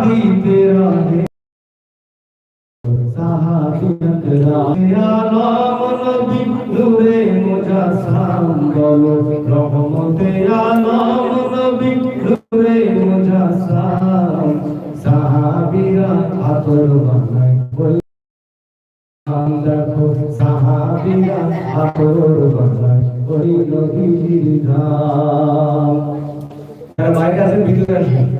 साहबी तेरा है সাহাবিয়ত রায়া নাম নবী নূরে মুজাসাম বলো রহমতে আলম নবী নূরে মুজাসাম সাহাবিরা আতর বানায় বল আম দেখো সাহাবিরা আতর বানায় ওই নবীর ধাম তার বাইরে আছেন ভিতরে আসেন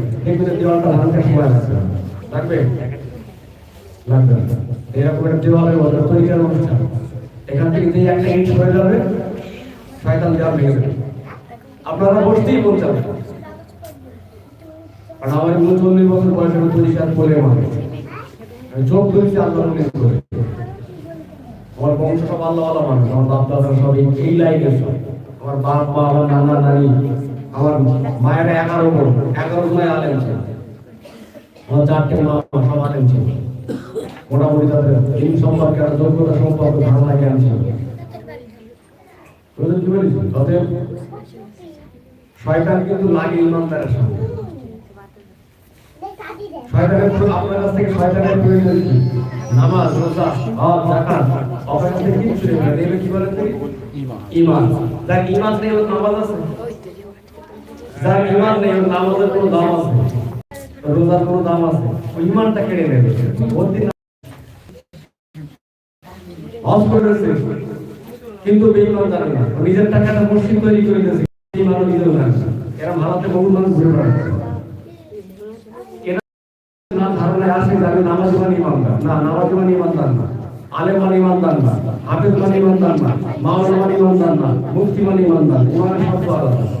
এরকম একটা দেওয়ালের মতো তৈরির অনুষ্ঠান। এখান থেকে যে একটা ইট সরে যাবে, শয়তান দেওয়াল ভেঙে দেবে আপনারা বসতেই মন কারণ আমার উনচল্লিশ বছর তৈরি কাজ বলে মানে চোখ ধরেছি করে। আমার বংশ সব আল্লাহ আল্লাহ মানুষ, আমার বাপ দাদা সব এই লাইনের সব। আমার বাপ, মা, আমার নানা, নানি আমার মায়ের এগারো বোন, এগারো জনে আলেন ছিল আমার চারটে মা, সব আলেন ছিল মোটামুটি তাদের এই সম্পর্কে একটা যোগ্যতা সম্পর্কে ধারণা জ্ঞান ছিল। নামাজ থেকে কি ঈমান যার ঈমান নেই নামাজ আছে। যার ঈমান নেই, ওর নামাজের কোনো দাম আছে? রোজার কোনো দাম আছে? ওই ঈমানটা কেড়ে নেবে। দিন হজ করেছে কিন্তু বেঈমান জানে না। নিজের টাকাটা মসজিদ তৈরি করে দিয়েছে। নিজেও জানে না। এরা ভারতে বহু মানুষ ঘুরে বেড়াচ্ছে। না ধারণায় আসে যে আমি নামাজ মানে ইমানদার। না নামাজ মানে ইমানদার না। আলেম মানে ইমানদার না। হাফেজ মানে ইমানদার না। মাওলানা মানে ইমানদার না। মুফতি মানে ইমানদার ইমানের শর্ত আলাদা।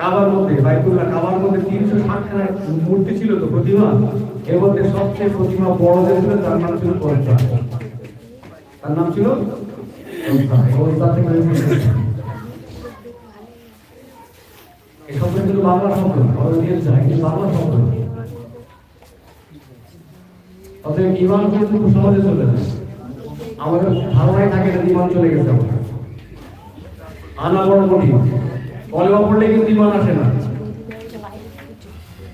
কাবার মধ্যে কাবার মধ্যে তিনশো ষাটটা মূর্তি ছিল তো প্রতিমা। এর মধ্যে সবচেয়ে প্রতিমা ছিল, তার নাম ছিল তার নাম ছিল কিন্তু বাংলা চলে আমাদের ধারণায় থাকে না চলে গেছে আনা বড় কঠিন। কলেমা পড়লে কিন্তু ইমান আসে না।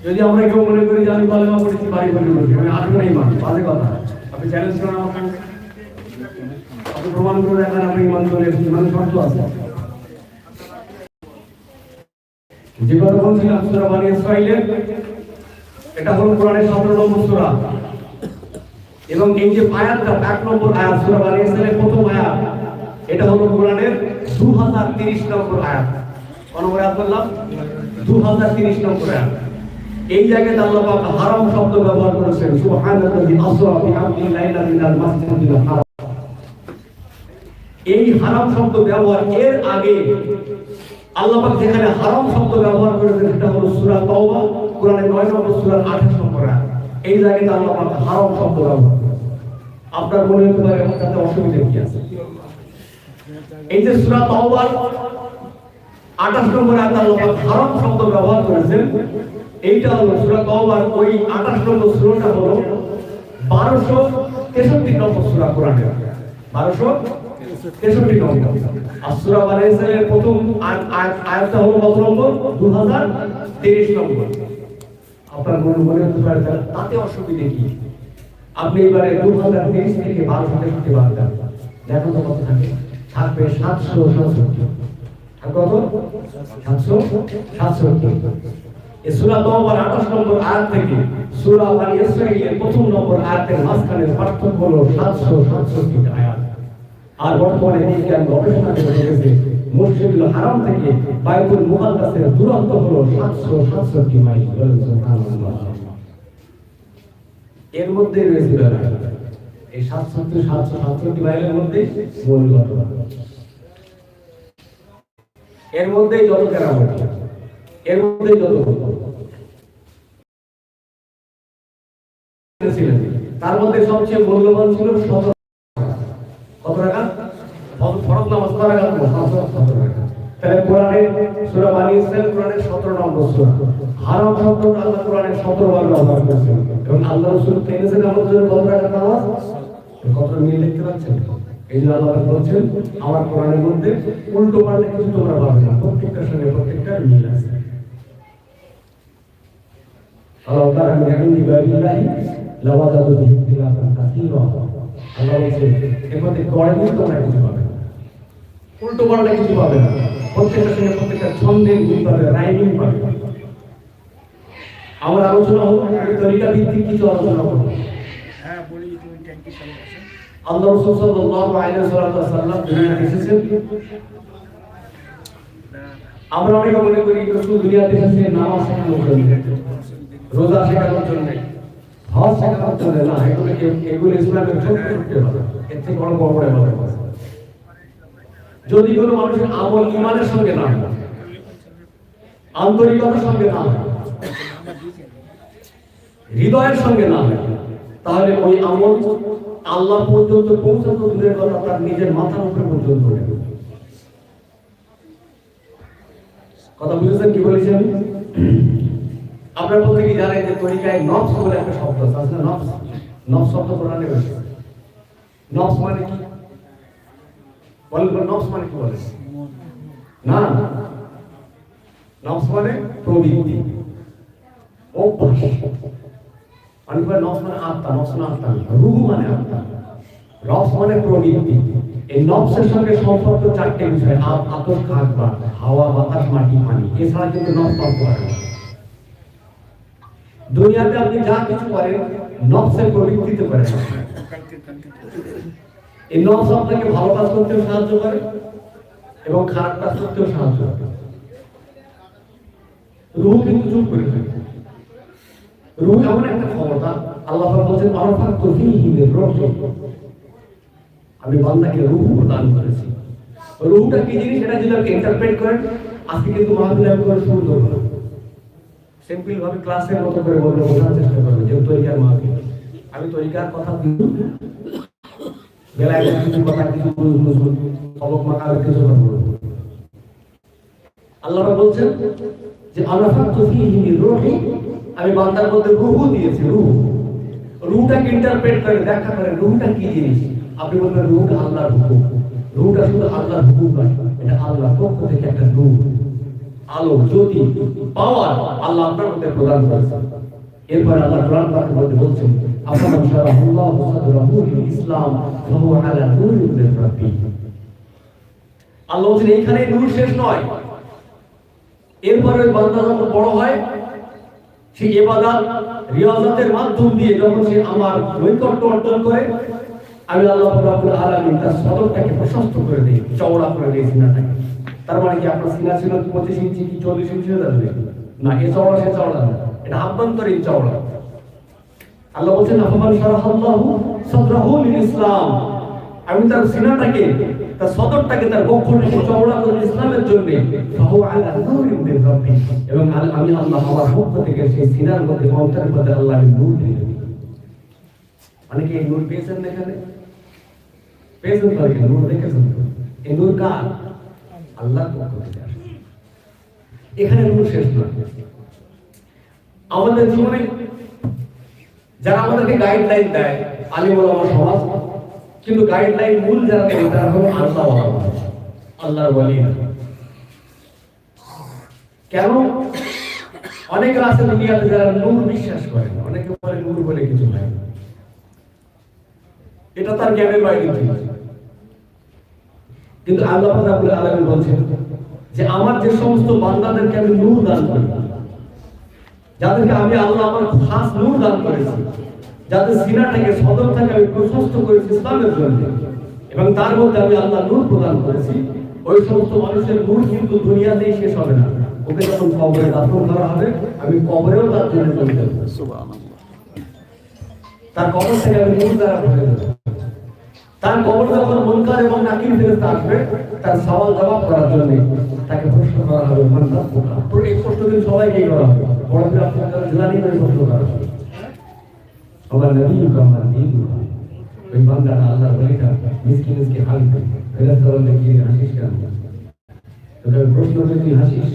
যদি আমরা কেউ মনে করি যে আমি কলেমা পড়েছি, বাড়ি বাড়ি করেছি আমি আসবে না ইমান বাজে কথা। আপনি চ্যালেঞ্জ করেন আমাকে আপনি প্রমাণ করে দেখান, আপনি ইমান ইমান শর্ত আছে। যে কথা বলছিলাম সুরা এটা হলো কোরআনের সতেরো নম্বর সুরা। এবং এই যে আয়াতটা, এক নম্বর আয়াত, সূরা বানি ইসরাইলের প্রথম আয়াত, এটা হলো কোরআনের 2030 নম্বর আয়াত। কোন নম্বর আয়াত বললাম 2030 নম্বর এই জায়গায় আল্লাহ পাক হারাম শব্দ ব্যবহার করেছেন। সুবহানাল্লাহি আসরা বিআবদি লাইলা মিনাল মাসজিদিল হারাম। এই হারাম শব্দ ব্যবহার এর আগে আল্লাহ পাক যেখানে হারাম শব্দ ব্যবহার করেছেন সেটা হলো সূরা তাওবা কোরআনের 9 নম্বর সূরার 28 নম্বর এই জায়গায় আল্লাহ পাক হারাম শব্দ ব্যবহার আপনার মনে হতে পারে তাতে অসুবিধা কি আছে? এই যে সূরা তাওবার 28 নম্বর আয়াত আল্লাহ হারাম শব্দ ব্যবহার করেছেন। এইটা হলো সূরা তাওবার ওই 28 নম্বর সূরাটা হলো 1263 নম্বর সূরা কোরআনের। 1263 নম্বর। আর সূরা বানি ইসরাইলের প্রথম আয়াত- আয়াত- আয়াতটা হলো কত নম্বর? 2023 নম্বর। আপনার মনে মনে হতে পারে তাতে অসুবিধে কি? আপনি এবারে দু হাজার তেইশ থেকে বারো সালে করতে পারবেন দেখো তো কত থাকে। থাকবে সাতশো সাতষট্টি। আর কত? সাতশো? সাতষট্টি এই সূরা তওবার 28 নম্বর আয়াত থেকে সূরা আল ইসরাঈলের প্রথম নম্বর আয়াতের মাঝখানে পার্থক্য হলো 767 টা আয়াত। আর বর্তমানে বিজ্ঞান গবেষণা করে দেখেছে, মসজিদুল হারাম থেকে বাইতুল মুকাদ্দাসের দূরত্ব হলো 767 মাইল। এর মধ্যে রয়েছে। এই 770 767 মাইলের মধ্যে মূল ঘটনা। এর মধ্যেই যত কেরামত এর মধ্যেই যত তার মধ্যে সবচেয়ে মূল্যবান ছিল শত কত টাকা নামাজ কত টাকা তাহলে কোরআনে সূরা বানি ইসরাইল কোরআনের 17 নম্বর সূরা হারাম আল্লাহ কোরআনের 17 বার ব্যবহার এবং আল্লাহ রাসূল পেয়েছেন আমাদের কত টাকা নামাজ কত মিল দেখতে পাচ্ছেন এই আমার মধ্যে উল্টো পাল্টা কিছু তোমরা মিল উল্টো পাল্টা কিছু পাবে না। প্রত্যেকটার প্রত্যেকটা ছন্দের গুণ পাবে রাইমিং পাবে। আমার আলোচনা হোক তরিকা ভিত্তিক কিছু আলোচনা হোক হ্যাঁ বলি তুমি ট্যাঙ্কি চালু আছে আল্লাহ রাসূল সাল্লাল্লাহু আলাইহি ওয়াসাল্লাম এসেছেন। আমরা অনেকে মনে করি রাসূল দুনিয়াতে এসেছে, নামাজ শেখানোর জন্য। রোজা শেখানোর জন্য। হজ শেখানোর জন্য না, এগুলো এগুলো ইসলামের ছোট্ট ছোট্ট কথা এর থেকে বড় বড় বড়। যদি কোনো মানুষের আমল ইমানের সঙ্গে না হয়, আন্তরিকতার সঙ্গে না হয়, হৃদয়ের সঙ্গে না হয়, তাহলে ওই আমল আল্লাহ পর্যন্ত পৌঁছানো দূরের কথা তার নিজের মাথার উপরে পর্যন্ত কথা বুঝেছেন কি বলেছি আমি? আপনার প্রত্যেকে জানেন যে তরিকায় নফস বলে একটা শব্দ আছে? না নফস? নফস শব্দ কোরআনে রয়েছে। নফস মানে কি? বলেন, নফস মানে কি বলে না না। নফস মানে প্রবৃত্তি। অভ্যাস। অনেক বার নফস মানে আত্মা, নফস মানে আত্মা রূহ মানে আত্মা। নফস মানে প্রবৃত্তি এই নফসের সঙ্গে সম্পর্ক চারটে বিষয়, আপ আতর খাকবা হাওয়া, বাতাস, মাটি, পানি। এছাড়া কিন্তু নফস কাজ করে দুনিয়াতে আপনি যা কিছু করেন, নফসের প্রবৃত্তিতে করেন এই নফস আপনাকে ভালো কাজ করতেও সাহায্য করে এবং খারাপ কাজ করতেও সাহায্য করে। রুহ কিন্তু চুপ করে থাকে। রুহ এমন একটা ক্ষমতা আল্লাহ বলছেন, আরফাত তো ফিহি মির রূহি। আমি বান্দাকে রূহ প্রদান করেছি। রূহটা কি জিনিস? সেটা যদি আপনি ইন্টারপ্রেট করেন, আজকে কিন্তু মাহফিলে আমি করে শুরু করব না। সিম্পল ভাবে ক্লাসের মতো করে বলব বোঝার চেষ্টা করব যেহেতু তরিকার মাহফিল আমি তরিকার কথা দিই বেলায় কিছু কথা, কিছু সবক মাকালে কিছু কথা বলব আল্লাহ বলছেন যে আলাফাত ফিহি মির রূহি। আমি বান্দার মধ্যে রূহ দিয়েছি, রূহ। রূহটাকে ইন্টারপ্রেট করে, ব্যাখ্যা করে, রূহটা কি জিনিস? আপনি বলবেন, রূহটা আল্লাহর হুকুম। রূহটা শুধু আল্লাহর হুকুম নয়, এটা আল্লাহর পক্ষ থেকে একটা রূহ। আলো, জ্যোতি, পাওয়ার আল্লাহ আপনার মধ্যে প্রদান করেছেন এরপর আল্লাহ কোরআন পাকের মধ্যে বলছেন আফামান শারাহুল্লাহু সাদরাহু লিল ইসলাম ফাহুয়া আলা নূরিন মির রাব্বিহ আল্লাহ বলছেন এইখানে নূর শেষ নয়। এরপরে বান্দা যখন বড় হয় সে ইবাদত রিয়াজতের মাধ্যম দিয়ে যখন সে আমার নৈকট্য অর্জন করে, আমি আল্লাহ রাব্বুল আলামিন তার সদরটাকে প্রশস্ত করে দিই, চওড়া করে দিই সিনাটাকে তার মানে কি আপনার সিনা ছিল পঁচিশ ইঞ্চি কি চল্লিশ ইঞ্চি হয়ে যাবে? না, এ চওড়া, সে চওড়া না এটা আভ্যন্তরীণ চওড়া। আল্লাহ বলছেন, আফমান শারাহাল্লাহু সাদরাহু লিল ইসলাম। আমি তার সিনাটাকে তার সদরটাকে তার বক্ষটাকে চওড়া করে ইসলামের জন্য ফাহু আলা নূরিন মির রাব্বি। এবং আমি আল্লাহ আমার পক্ষ থেকে সেই সিনার মধ্যে অন্তরের মধ্যে আল্লাহ নূর দিয়ে অনেকে এই নূর পেয়েছেন এখানে? পেয়েছেন তো এখানে নূর দেখেছেন এই নূর কার? আল্লাহর পক্ষ থেকে এখানে নূর শেষ নয়। আমাদের জীবনে যারা আমাদেরকে গাইডলাইন দেয় আলিম ওলামা সমাজ কিন্তু গাইডলাইন মূল যারা দেয় তারা হলো আল্লাহ আল্লাহর ওয়ালি কেন অনেক আছে দুনিয়াতে যারা নূর বিশ্বাস করে। অনেকে বলে নূর বলে কিছু নাই এটা তার জ্ঞানের বাইরে। কিন্তু আল্লাহ রাব্বুল আলামিন বলছেন যে, আমার যে সমস্ত বান্দাদেরকে আমি নূর দান করি, যাদেরকে আমি আল্লাহ আমার খাস নূর দান করেছি যাদের সিনাটাকে সদর থেকে আমি প্রশস্ত করেছি ইসলামের জন্য। এবং তার মধ্যে আমি আল্লাহ নূর প্রদান করেছি। ওই সমস্ত মানুষের নূর কিন্তু দুনিয়াতেই শেষ হবে না। ওকে যখন কবরে দাফন করা হবে আমি কবরেও তার জন্য নূর দেব। তার কবর থেকে আমি নূর দ্বারা ভরে দেব। তার কবর যখন মুনকার এবং নাকির ফেরত আসবে তার সওয়াল জবাব করার জন্য তাকে প্রশ্ন করা হবে এই প্রশ্ন কিন্তু সবাইকেই করা হবে। বড় করে আপনার জিলানি করে প্রশ্ন করা হবে আমার নবী আমার দিন ওই বান্দাটা আল্লাহর বলিটা মিসকি মিসকি ফেরত করলে কি হাসিস কেন তোকে প্রশ্ন তুই হাসিস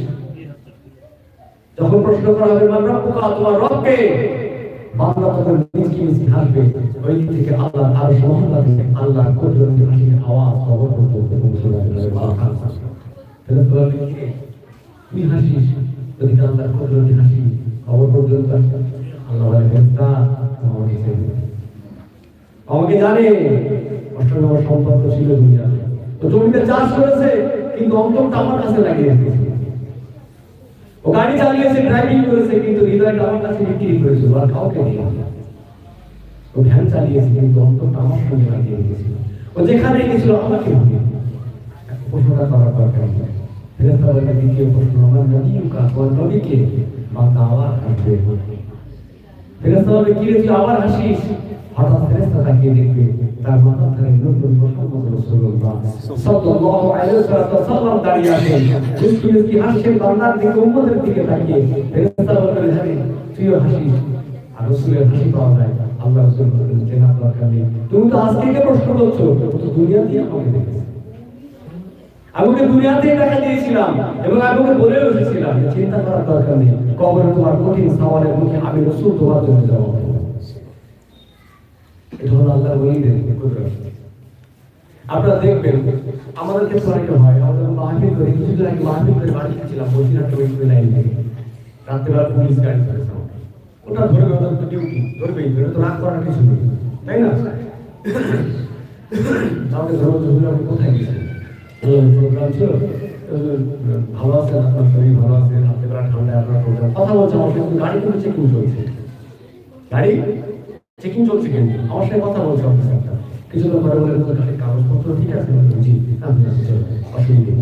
যখন প্রশ্ন করা হবে মান রব্বুকা তোমার রবকে বান্দা তখন মিসকি মিসকি হাসবে ওই থেকে আল্লাহ আর মহল্লা থেকে আল্লাহ কুদরতি হাসির আওয়াজ খবর করতে পৌঁছে যাবে ফেরত করলে কি তুই হাসিস যদি আল্লাহর কুদরতি হাসি খবর পর্যন্ত আল্লাহ বলে ফেরেশতা আমাকে ছেড়ে আমাকে জানে আমার সম্পর্ক ছিল দুনিয়া। তো জমিতে চাষ করেছে, কিন্তু অন্তরটা আমার কাছে লাগিয়ে ও গাড়ি চালিয়েছে ড্রাইভিং করেছে, কিন্তু হৃদয়টা আমার কাছে বিক্রি করেছিল আর কাউকে ও ভ্যান চালিয়েছে, কিন্তু অন্তরটা আমার সঙ্গে লাগিয়ে রেখেছিল ও যেখানে গেছিল আমাকে ভাবে প্রশ্নটা করার দরকার নেই। ফেরেস্তা বলে, দ্বিতীয় প্রশ্ন, আমার নবী কা কোন নবীকে বান্দা আবার হাসবে ফেরেস্তা বলে কি রে আবার হঠাৎ ফেরেস্তা তাকিয়ে দেখবে, তার মাথা সাল্লাল্লাহু আলাইহি দাঁড়িয়ে আছেন হাসছেন বান্দার দিকে, উম্মতের দিকে তাকিয়ে? ফেরেস্তা বলে হ্যাঁ তুইও হাসিস। আর হাসি পাওয়া যায়। আল্লাহ বলেন চেনা দরকার নেই। তুমি তো আজকে প্রশ্ন করছ। তো দুনিয়া দিয়ে আমাকে দেখেছে। ওকে দুনিয়াতেই টাকা দিয়েছিলাম এবং ওকে বলে এসেছিলাম চিন্তা করার দরকার নেই, কবরে তোমার কঠিন সওয়ালের মুখে আমি রসুল তোমার জন্য দেবো এটা হলো ওলিদের আপনারা দেখবেন আমাদের হয় আমাদের মাহফিল করে আগে মাহফিল করে বাড়ি গেছিলাম লাইন রাত্রেবেলা পুলিশ গাড়ি ওটা ধরবে ওদের তো ডিউটি ধরবেই, ধরে তো রাগ করার কিছু নেই। তাই না? আমাকে ধরো কোথায় ভালো আছেন আপনার শরীর ভালো আছে রাত্রেবেলা ঠান্ডায় আপনার প্রোগ্রাম কথা বলছে আমার সঙ্গে, গাড়ি কিন্তু চেকিং চলছে। গাড়ি? চেকিং চলছে কিন্তু আমার সাথে কথা বলছে অফিসারটা কিছুক্ষণ পরে বলে তোমার গাড়ির কাগজপত্র ঠিক আছে? জি অসুবিধা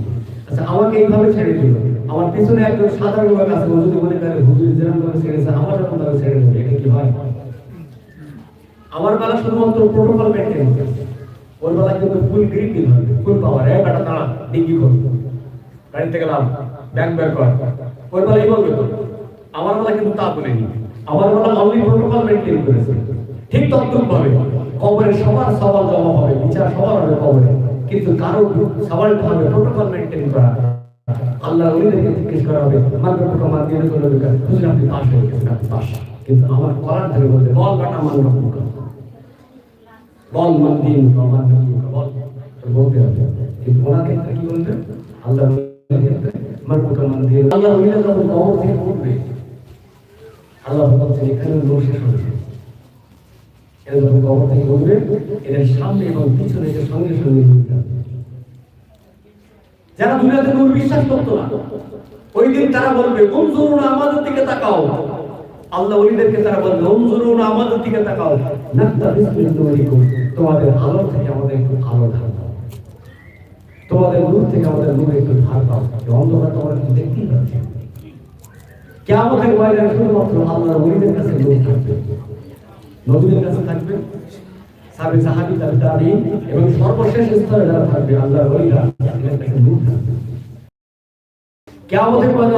আচ্ছা আমাকে এইভাবে ছেড়ে দিল। আমার পিছনে একজন সাধারণ লোক আছে যদি মনে করে হুজুর যেরকম ভাবে ছেড়েছে আমার যখন ভাবে ছেড়ে দেবে এটা কি হয়? আমার বেলা শুধুমাত্র প্রোটোকল মেনটেন করছে। কিন্তু আমার ঠিক সবার সবার জমা বিচার সবার হবে কবরে। কিন্তু কারও সবার হবে প্রোটোকল মেনটেন করা। আল্লাহ জিজ্ঞেস করা হবে দিয়ে চলে যাবে আপনি পাশ হয়ে গেছেন পাশ। কিন্তু আমার করার ধরে বলতে বল বাটা মান রকম বল মান দিন মান বল। বলতে হবে কিন্তু ওনার কি বলবেন আল্লাহ ওলিদের ক্ষেত্রে মান মান দিয়ে। আল্লাহ ওলিরা যখন কবর থেকে উঠবে আল্লাহ বলছেন এখানে লোক শেষ হয়েছে এরা কবর থেকে উঠবে এদের সামনে এবং পিছনে এদের সঙ্গে সঙ্গে যারা দুনিয়াতে নূর বিশ্বাস করতো না, ওই দিন তারা বলবে উনজুরুন আমাদের দিকে তাকাও। আল্লাহ ওলিদেরকে তারা বলবে উনজুরুন আমাদের দিকে তাকাও। নাক্তা বিসমিল্লাহিকুম তোমাদের আলো থেকে আমাদের একটু আলো ধার দাও। তোমাদের নূর থেকে আমাদের নূর একটু ধার দাও। অন্ধকার একটু দেখতেই পাচ্ছি। কেমন বাইরে শুধুমাত্র আল্লাহর ওলিদের কাছে নূর থাকবে। নবীদের কাছে থাকবে সাহাবি তাবে তাবিঈন এবং সর্বশেষ স্তরে যারা থাকবে, আল্লাহর এদের কাছে নূর থাকবে।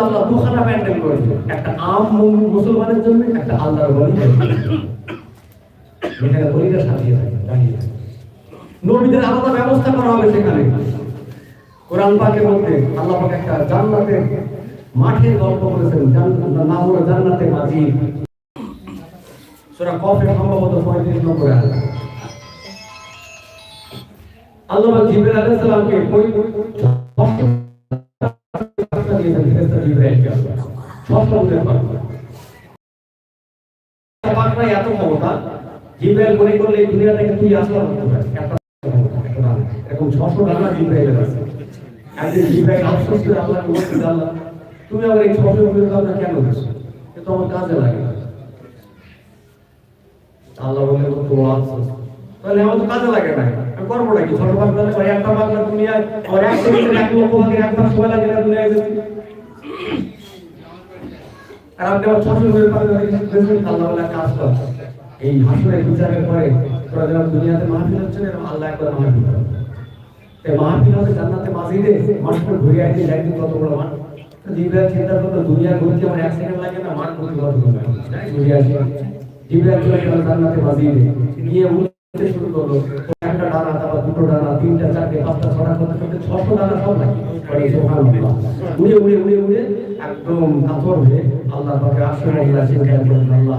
আল্লাহ দুখানা প্যান্ডেল করেছে একটা আম মুসলমানের জন্য, একটা আল্লাহর সাজিয়ে নবীদের আলাদা ব্যবস্থা করা হবে সেখানে। কোরআন পাকের মধ্যে আল্লাহ পাক একটা জান্নাতের মাঠের গল্প করেছেন জান্নাত নাম হলো জান্নাতের মাঝি সূরা কফের সম্ভবত 35 নম্বর আয়াত আল্লাহ পাক জিবরাইল আলাইহিস সালামকে কই দিয়েছেন ফেরেশতা জিবরাইলকে সব সমুদ্রের পার পাকড়াই এত ক্ষমতা জিবরাইল মনে করলে এই দুনিয়া থেকে তুই আসলাম একটা এরকম 600 ডানা জিবরাইলের আছে। একদিন জিব্রাইল আফসোস করে আল্লাহকে বলছে যে, আল্লাহ তুমি আমার এই ছোট নবীর কথা কেন দিছো এ তো আমার কাজে লাগে না। আল্লাহ বলে তোমার আফসোস। তাহলে আমার তো কাজে লাগে না। আমি করব নাকি? ছোট বাচ্চা ওই একটা বাচ্চা দুনিয়ায় আর এক সেকেন্ডে এক লক্ষ ভাগের একবার সময় লাগে না দুনিয়ায় আর আপনি আমার নবীর কথা দেখেছেন আল্লাহ বলে কাজ কর। এই হাসুরের বিচারের পরে দুনিয়াতে মাহফিল হচ্ছে না আল্লাহ মাহফিল করে। এই মাহফিল হচ্ছে জান্নাতে মাঝিরে মানুষকে ঘুরে আসছে একদিন কত বড় জিব্রাইল চিন্তা দুনিয়া ঘুরতে আমার এক সেকেন্ড লাগে না, মাঠ ঘুরতে ঘুরে চলে গেল জান্নাতে গিয়ে উঠতে শুরু করল, একটা ডানা, তারপর দুটো ডানা, তিনটা, চারটে, পাঁচটা, ছটা করতে করতে, ছশো ডানা সব নাকি উড়ে উড়ে উড়ে উড়ে, একদম হয়ে আল্লাহ করলেন আল্লাহ।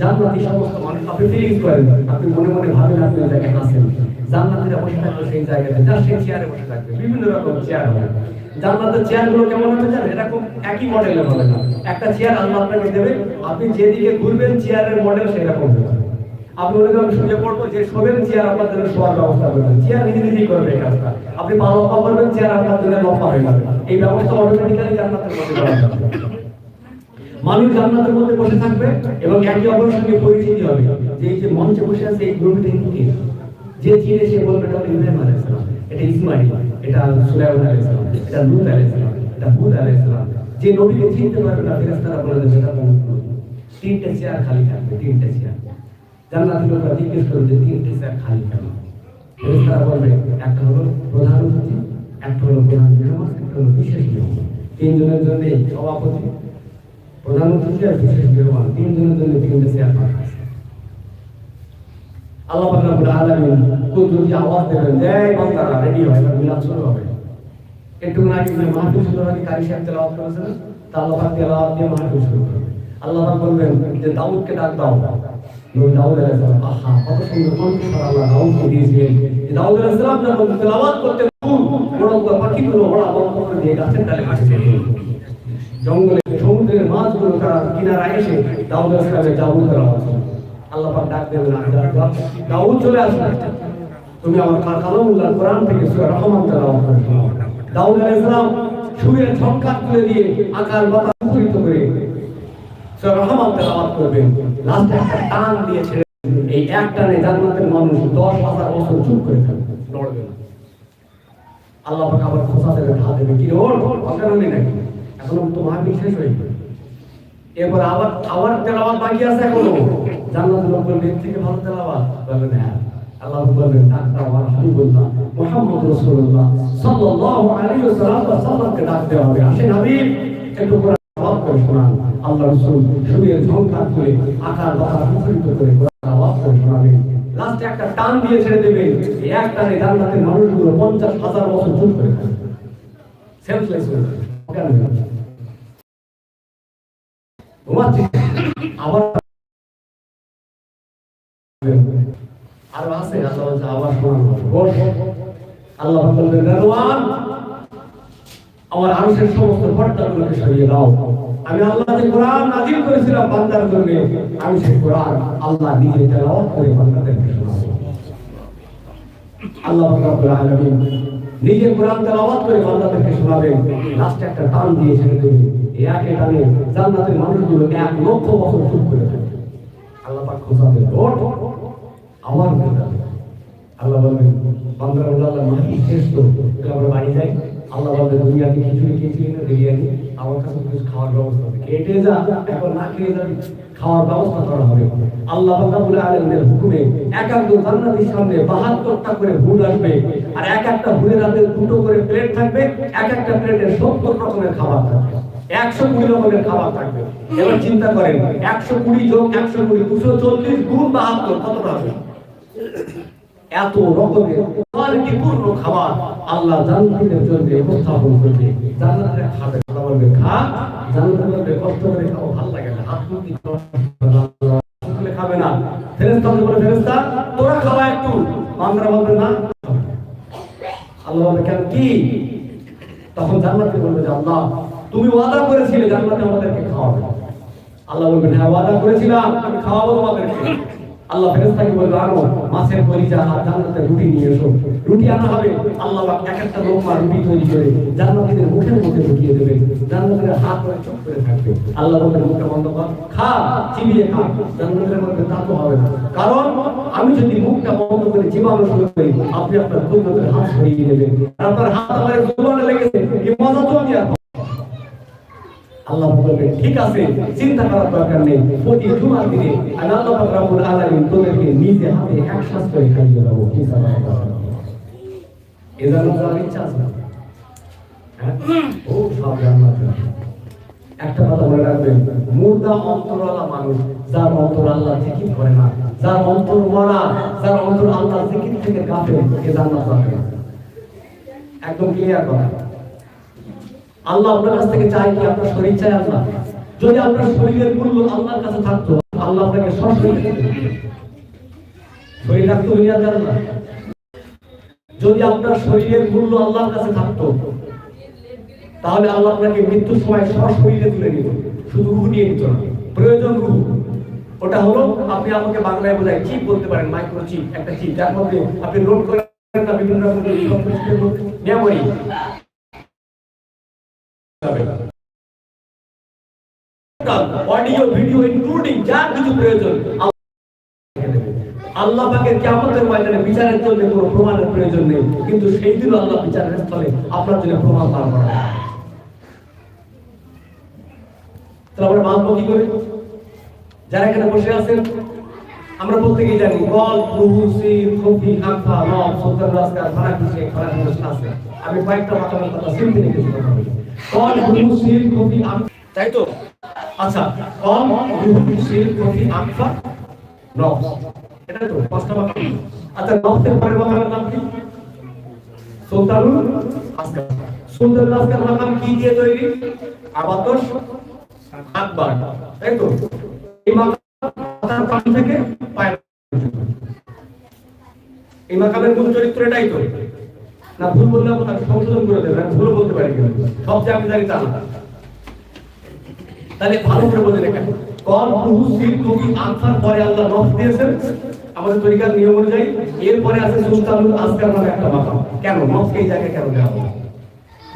জান্নাতি সমস্ত মানুষ আপনি ফিলিংস করেন, আপনি মনে মনে ভাবেন আপনি ওই জায়গায় আছেন। জান্নাতিরা বসে থাকবে সেই জায়গাতে যা সেই চেয়ারে বসে থাকবে। বিভিন্ন রকম চেয়ার হবে। জান্নাতের চেয়ারগুলো কেমন হবে জানেন? এরকম একই মডেলের হবে না। একটা চেয়ার আল্লাহ আপনাকে দেবে, আপনি যেদিকে ঘুরবেন চেয়ারের মডেল সেরকম হবে। আপনি মনে করেন শুয়ে পড়ব, যে শোবেন চেয়ার আপনার জন্য শোয়ার ব্যবস্থা করবেন চেয়ার নিজে নিজেই করবে কাজটা। আপনি পা লম্বা করবেন চেয়ার আপনার জন্য লম্বা হয়ে যাবে। এই ব্যবস্থা অটোমেটিক্যালি জান্নাতের মধ্যে করা যাবে। মানুষ জান্নাতের মধ্যে বসে থাকবে এবং একে অপরের সঙ্গে পরিচিতি হবে। যে এই যে মঞ্চে বসে আছে, এই গ্রুপটি কে? যে চিনে সে বলবে, এটা ইব্রাহিম আলাইহিস সালাম। এটা ইসমাইল, এটা সুলাইমান আলাইহিস সালাম, এটা লূত আলাইহিস সালাম, এটা হুদ আলাইহিস সালাম। যে নবীকে চিনতে পারবে না, ফেরেশতারা বলে দেবে, এটা তিনটে চেয়ার খালি থাকবে, তিনটে চেয়ার। জান্নাতি লোকরা জিজ্ঞেস করবে যে, তিনটে চেয়ার খালি কেন? ফেরেশতারা বলবে, একটা হলো প্রধান অতিথি, একটা হলো প্রধান মেহমান, একটা হলো বিশেষ মেহমান। তিনজনের জন্য সভাপতি প্রধানমন্ত্রী আর বিশেষ মেহমান, তিনজনের জন্য তিনটে চেয়ার আছে। আল্লাহ পাক রব্বুল আলামিন কুদরতি আওয়াজ দেবেন জয় বান্দারা রেডি হয় এবার মিলাদ শুরু হবে। একটু আগে যে মাহফিল শুরু হবে, কারি সাহেব তেলাওয়াত করেছেন, তা আল্লাহ পাক তেলাওয়াত দিয়ে মাহফিল শুরু করবে আল্লাহ পাক বলবেন যে, দাউদকে ডাক দাও। নবী দাউদ আলাইহিস সালাম, আহা, কত সুন্দর কণ্ঠস্বর আল্লাহ দাউদকে দিয়েছিলেন। যে দাউদ আলাইহিস সালাম যখন তেলাওয়াত করতে বড় বড় পাখিগুলো ওরা বন্ধ করে দিয়ে গাছের ডালে বসে জঙ্গলে সমুদ্রের মাছগুলো তারা কিনারা এসে দাউদ ইসলামের জাবুল করা। আল্লাহ পাক ডাক দেবেন দাউদ চলে তুমি আমার কালামুল্লাহ কোরআন থেকে রহমান দাউদ সুরের তুলে দিয়ে আকার করে রহমান করবেন লাস্টে একটা টান দিয়ে ছেড়ে এই এক টানে জান্নাতের মানুষ দশ হাজার বছর চুপ করে থাকবে নড়বে না। আল্লাহ পাক আবার খোসা দেবে। কি নাকি? এখনও মাহফিল শেষ হয়নি। এরপর আবার আবার তেলাওয়াত বাকি আছে এখনও। জান্নাতের লোক বলবে থেকে ভালো তেলাওয়াত বলবেন হ্যাঁ আল্লাহ বলবেন ডাক্তার আমার হাবিবুল্লাহ মুহাম্মদ রাসূলুল্লাহ সাল্লাল্লাহু আলাইহি ওয়াসাল্লামকে ডাক দেওয়া হবে। আসেন হাবিব, একটু কোরআন আওয়াজ করে শোনান। আল্লাহ রাসূল সুরের ঝংকার করে, আকার বাতাস মুখরিত করে আওয়াজ করে শোনাবেন লাস্টে একটা টান দিয়ে ছেড়ে দেবেন এই এক জান্নাতের মানুষগুলো পঞ্চাশ হাজার বছর চুপ করে থাকবে সেন্সলেস হয়ে হয়ে আল্লাহ আমি আল্লাহ কোরআন নাজিল করেছিলাম বান্দার জন্য আমি সেই কোরআন আল্লাহ নিজে তেলাওয়াত করে বান্দাদেরকে আল্লাহ নিজে কোরআন তেলাওয়াত করে বান্দাদেরকে শোনাবেন। লাস্টে একটা টান দিয়ে ছেড়ে দেবেন এই একে টানে জান্নাতের মানুষগুলো এক লক্ষ বছর চুপ করে থাকবে। আল্লাহ পাক খোঁজাবেন ওঠ আমার আল্লাহ বলবেন, বান্দারা বলল, আল্লাহ মাহি শেষ আমরা বাড়ি যাই। আল্লাহ বলবেন, দুনিয়াতে খিচুড়ি খেয়েছিলি না, বিরিয়ানি। আমার কাছে কিছু খাওয়ার ব্যবস্থা না খেয়ে যাবি। খাওয়ার ব্যবস্থা করা হবে। আল্লাহ রাব্বুল আলামিনের হুকুমে এক একজন জান্নাতীর সামনে 72টা করে হুল আসবে। আর এক একটা হুলের হাতে দুটো করে প্লেট থাকবে, এক একটা প্লেটে 70 রকমের খাবার একশো কুড়ি চিন্তা করেন, একশো কুড়ি যোগ একশো কুড়ি, দুশো চল্লিশ গুণ বাহাত্তর, কতটা এত রকমের খাবার আল্লাহ জান্নাতীদের জন্য উপস্থাপন করবে। জান্নাতের বলবে খা জান্নাতে বলবে কষ্ট করে খাও, ভালো লাগে না। হাত মুখ খাবে না। ফেরেশতা বলে ফেরেশতা, তোরা খাওয়া একটু। বান্দরা বলবে, না আল্লাহ বলবে কেন কি? তখন জান্নাতে বলবে যে, আল্লাহ, তুমি ওয়াদা করেছিলে জান্নাতে আমাদেরকে খাওয়াবে। আল্লাহ বলবেন হ্যাঁ ওয়াদা করেছিলাম, আমি খাওয়াবো তোমাদেরকে। আল্লাহ ফেরেশতাকে বলবে আনো মাছের কলিজা আর জান্নাতের রুটি নিয়ে এসো। রুটি আনা হবে, আল্লাহ এক একটা লোকমা রুটি তৈরি করে জান্নাতীদের মুখের মধ্যে ঢুকিয়ে দেবে। জান্নাতীদের হাত ধরে চোখ করে থাকবে। আল্লাহ বলবেন, মুখটা বন্ধ কর, খা, চিবিয়ে খা। জান্নাতের মধ্যে তা হবে না। কারণ আমি যদি মুখটা বন্ধ করে চিবানো শুরু করি, আপনি আপনার কুদরতের হাত সরিয়ে নেবেন আপনার হাত আমার জোবানে লেগেছে, কি মজা তো আমি আর আল্লাহ বলবেন ঠিক আছে, চিন্তা করার দরকার নেই প্রতি জুমার দিনে আমি আল্লাহ পাক রব্বুল আলামিন তোদেরকে নিজে হাতে এক শ্বাস করে খাইয়ে দেবো, কি সালাম এজন্য যার ইচ্ছা আছে হ্যাঁ? একটা কথা মনে রাখবেন, মুর্দা অন্তরওয়ালা মানুষ, যার অন্তর আল্লাহ জিকির করে না, যার অন্তর মরা, যার অন্তর আল্লাহ জিকির থেকে গাফেল এ জান্নাত পাবে। একদম ক্লিয়ার কথা আল্লাহ আপনার কাছ থেকে চাই কি আপনার শরীর চাই আল্লাহ? যদি আপনার শরীরের মূল্য আল্লাহর কাছে থাকতো, আল্লাহ আপনাকে সব শরীর শরীর রাখতে দুনিয়া জানে না। যদি আপনার শরীরের মূল্য আল্লাহর কাছে থাকতো, তাহলে আল্লাহ আপনাকে মৃত্যুর সময় সব শরীরে তুলে নিত শুধু রুহ নিয়ে নিত না। প্রয়োজন রুহ। ওটা হলো আপনি আমাকে বাংলায় বোঝায় চিপ বলতে পারেন মাইক্রো চিপ একটা চিপ। যার মধ্যে আপনি লোড করেন না, বিভিন্ন রকম মেমোরি অডিও, ভিডিও ইনক্লুডিং যা কিছু প্রয়োজন, আল্লাহ ময়দানে বিচারের জন্য প্রমাণের প্রয়োজন নেই। কিন্তু সেই দিন আল্লাহ বিচারের স্থলে আপনার জন্য প্রমাণ করা তাহলে আমরা মানবো কি করে? যারা এখানে বসে আছেন, আমরা প্রত্যেকেই জানি কল প্রভু কিছু খানা আছে আমি কয়েকটা মাতামের কথা শুনতে কথা তাই তো? আচ্ছা নব এটা তো মাতাম আচ্ছা নবের পরে মাতামের নাম কি? সুলতানুল সুলতানুল কি দিয়ে তৈরি? আবাতস তাই তো? এই থেকে পায়ের এই মাকামের মূল চরিত্র এটাই তো। না, ভুল বললে আপনার সংশোধন করে দেবেন আমি ভুলও বলতে পারি কিন্তু সব যে আমি জানি তা না তাহলে ভালো করে বলে রেখেন কল প্রভু শিল কবি আনসার পরে আল্লাহ নফ দিয়েছেন। আমাদের তরিকার নিয়ম অনুযায়ী এরপরে আছে সুলতানুল আসকার নামে একটা মাকাম কেন? নফকে এই জায়গায় কেন দেওয়া হলো?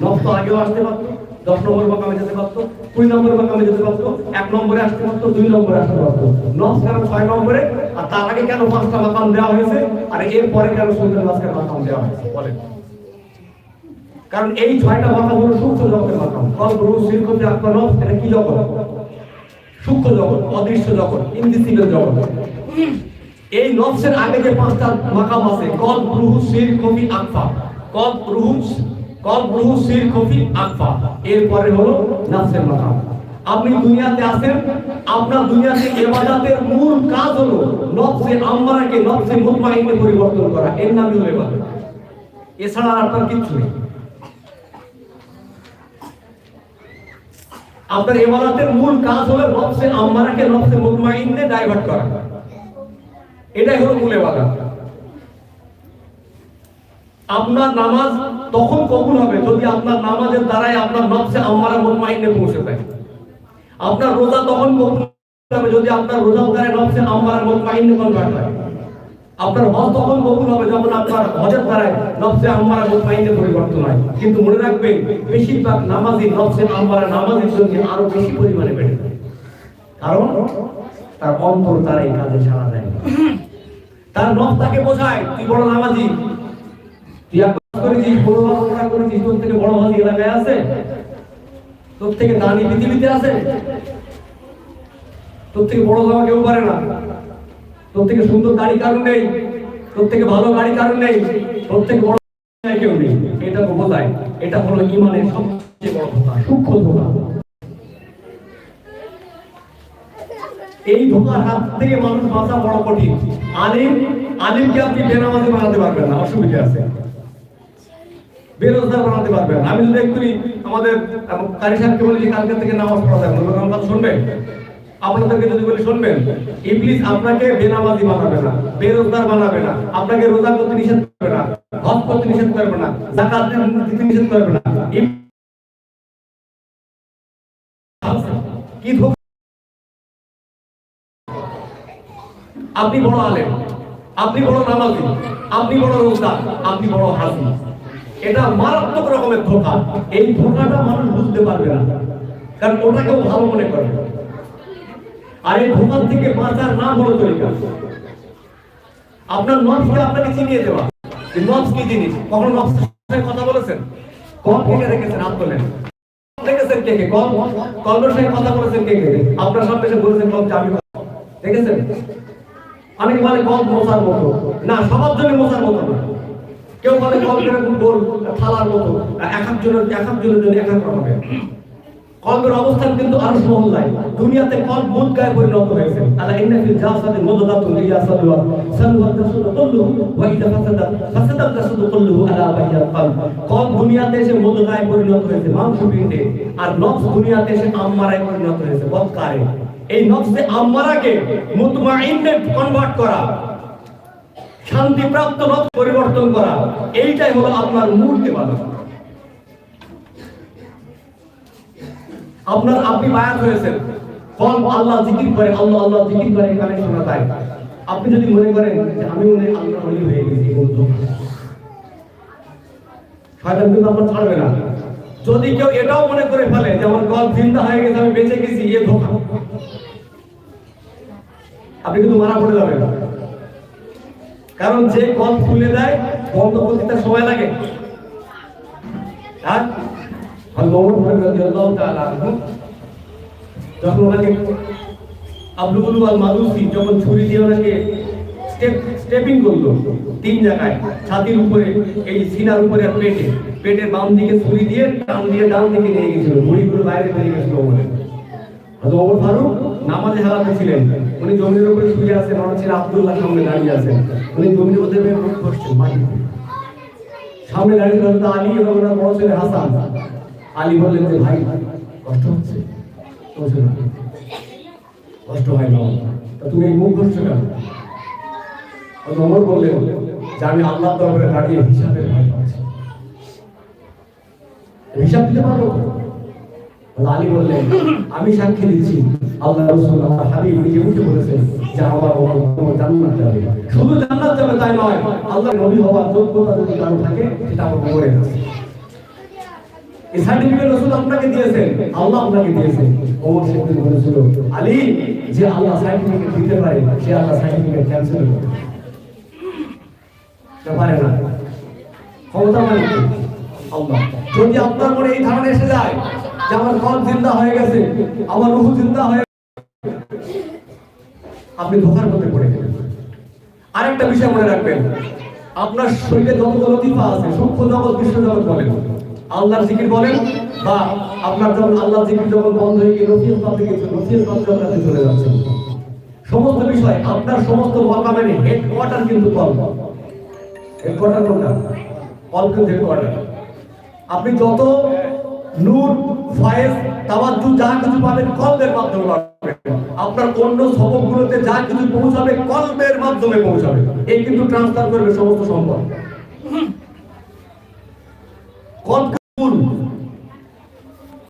নফ তো আগেও আসতে পারতো, দশ নম্বর মাকামে যেতে পারতো, কুড়ি নম্বর মাকামে যেতে পারতো, এক নম্বরে আসতে পারতো, দুই নম্বরে আসতে পারতো। নফ কেন ছয় নম্বরে? আর তার আগে কেন পাঁচটা মাকাম দেওয়া হয়েছে? আর এর পরে কেন সুলতান আসকার মাকাম দেওয়া হয়েছে? বলেন। কারণ এই ছয়টা মাকাম হলো সূক্ষ্ম জগতের মাকাম কল শ্রীকতি আত্মা নফ এটা কি জগৎ? সূক্ষ্ম জগৎ, অদৃশ্য জগৎ ইনভিসিবল জগৎ। এই নফসের আগে যে পাঁচটা মাকাম আছে, কল, রুহু সির কফি, আকফা। কল, রুহু কল, রুহু সির কফি, আকফা। এরপরে হলো নফসের মাকাম। আপনি দুনিয়াতে আছেন, আপনার দুনিয়াতে ইবাদতের মূল কাজ হলো নফসে আম্মারাকে নফসে মুতমাইনে পরিবর্তন করা। এর নামই হলো ইবাদত এছাড়া আর আপনার কিচ্ছু নেই। আপনার ইবাদতের মূল কাজ হলো নফসে আম্মারাকে নফসে মুতমাইনে ডাইভার্ট করা। এটাই হলো মূল ইবাদত। আপনার নামাজ তখন কবুল হবে যদি আপনার নামাজের দ্বারাই আপনার নফসে আম্মারা মুতমাইনে পৌঁছে যায় আপনার রোজা তখন কবুল হবে যদি আপনার রোজা দ্বারা নফসে আম্মারা মুতমাইনে কনভার্ট হয়। আপনার হজ তখন কবুল হবে যখন আপনার হজের দ্বারাই নফসে আম্মারা মুতমাইনে পরিবর্তন হয়। কিন্তু মনে রাখবেন, বেশিরভাগ নামাজি নফসে আম্মারা নামাজের জন্য আরও বেশি পরিমাণে বেড়ে কারণ তার অন্তর তার এই কাজে সাড়া দেয়। তার নফ তাকে বোঝায়, তুই বড় নামাজি। তুই এক করেছিস বড় বড় করেছিস, তোর থেকে বড় হাজি এলাকায় আছে? তোর থেকে দানি পৃথিবীতে আছে? তোর থেকে বড় জামা কেউ পারে না। তোর থেকে সুন্দর কারণ নেই তোর থেকে ভালো গাড়ি কারণ নেই তোর থেকে বড় কেউ নেই। এটা এটা হলো ইমানের সবচেয়ে বড় সূক্ষ্ম ধোকা। এই ধোকার হাত থেকে মানুষ বাঁচা বড় কঠিন। আলিম, আলিমকে আপনি বেনামাজি বানাতে পারবেন না, অসুবিধা আছে। বেরোজগার বানাতে পারবেন আমি যদি এক্ষুনি আমাদের কারি সাহেবকে বলি যে কালকে থেকে নামাজ পড়া যাবে শুনবেন? আপনাদেরকে যদি বলি, শুনবেন, ইবলিস আপনাকে বেনামাজি বানাবে না, বেরোজগার বানাবে না, আপনাকে রোজা করতে নিষেধ করবে না, হজ করতে নিষেধ করবে না জাকাত দিতে নিষেধ করবে না কি আপনি বড় আলেম, আপনি বড় নামাজি, আপনি বড় রোজা, আপনি বড় হাসি এটা মারাত্মক রকমের ধোকা। এই ধোকাটা মানুষ বুঝতে পারবে না, কারণ ওটাকেও ভালো মনে করবে আর এই থেকে বাঁচার না বড় তরিকা আপনার নফসকে আপনাকে চিনিয়ে দেওয়া। যে নফস কি জিনিস? কখনো নফসের সাথে কথা বলেছেন? কল থেকে রেখেছেন হাত দেখেছেন কে কে? কল কলমের কথা বলেছেন কে কে? আপনার সামনে এসে বলেছেন কল আমি দেখেছেন? অনেকে বলে কল মশার মতো? না, সবার জন্য মশার মতো না। কেউ বলে কল গোল থালার মতো। এক এক জন্য এক এক রকমের। কলবের অবস্থান কিন্তু আরও মহল্লায় দুনিয়াতে কল মুদগায় পরিণত হয়েছে। আলা ইন্না ফিল জাসাদি মুদগাতুন ইয়া সালওয়া সালওয়া তাসুদু কুল্লুহু, ওয়া ইদা ফাসাদা। ফাসাদা তাসুদু কুল্লুহু আলা বাইয়াল কলব। কল দুনিয়াতে এসে মুদগায় পরিণত হয়েছে মাংস পিণ্ডে, আর নফস দুনিয়াতে এসে আম্মারায় পরিণত হয়েছে বদকারে এই নফসে আম্মারাকে মুতমাইন্নে কনভার্ট করা, শান্তিপ্রাপ্ত নফস পরিবর্তন করা, এইটাই হলো আপনার মূল ইবাদত আপনার আপনি বায়াত হয়েছেন। কোন আল্লাহ জিকির করে, আল্লাহ আল্লাহ জিকির করে কানে শোনা যায়। আপনি যদি মনে করেন যে আমি মনে আল্লাহ ওলি হয়ে গেছি বন্ধু শয়তান কিন্তু আপনার ছাড়বে না। যদি কেউ এটাও মনে করে ফেলে যে আমার গল জিন্দা হয়ে গেছে, আমি বেঁচে গেছি, এ ধোকা। আপনি কিন্তু মারা পড়ে যাবেন। কারণ যে কল খুলে দেয়, বন্ধ করতে সময় লাগে। হ্যাঁ? যখন আব্দুল ছুরি দিয়ে ওনাকে স্টেপ উপরে এই বাইরে বেরিয়ে গেছিল হয়তো ওমর ফারুক নামাজে হারাতে ছিলেন উনি জমির উপরে শুয়ে আছেন ওনার ছেলে আব্দুল্লাহ সামনে দাঁড়িয়ে আছেন উনি জমির মধ্যে বসছেন সামনে দাঁড়িয়ে আলী এবং বড় ছেলে হাসান আলী বললেন যে, ভাই, কষ্ট হচ্ছে? কষ্ট হয় না তুমি এই মুখ কেন? ওমর বললেন যে আমি আল্লাহ দরবারে দাঁড়িয়ে হিসাবের ভয় পাচ্ছি। হিসাব দিতে আলী বললেন, আমি সাক্ষী দিচ্ছি, আল্লাহ রাসূল আমার হাবিব নিজে মুখে বলেছেন যে, আমার জান্নাত যাবে। শুধু জান্নাত যাবে তাই নয় আল্লাহ নবী হওয়ার যোগ্যতা যদি কারও থাকে, সেটা আমার আছে। মানে যদি আপনার মনে এই ধারণা এসে যায় যে আমার হয়ে গেছে, আমার হয়ে আপনি ধোকার মধ্যে পড়ে গেলেন। আরেকটা বিষয় মনে রাখবেন, আপনার শরীরে যত লতিফা আছে, সূক্ষ্ম জগৎ, বিশ্ব জগৎ বলেন। আল্লাহর জিকির বলেন, বা আপনার যখন আল্লাহর জিকির যখন বন্ধ হয়ে গিয়ে রফিল পাতে গেছে রফিল পাতে আপনাতে চলে যাচ্ছে সমস্ত বিষয়, আপনার সমস্ত মকামের হেডকোয়ার্টার কিন্তু কল। হেডকোয়ার্টার কোনটা? কল কিন্তু হেডকোয়ার্টার আপনি যত নূর, ফয়েজ তাওয়াজ্জু যা কিছু পাবেন কলবের মাধ্যমে পাবেন। আপনার অন্য সবকগুলোতে যা কিছু পৌঁছাবে কলবের মাধ্যমে পৌঁছাবে। এই কিন্তু ট্রান্সফার করবে সমস্ত সম্পদ। কলব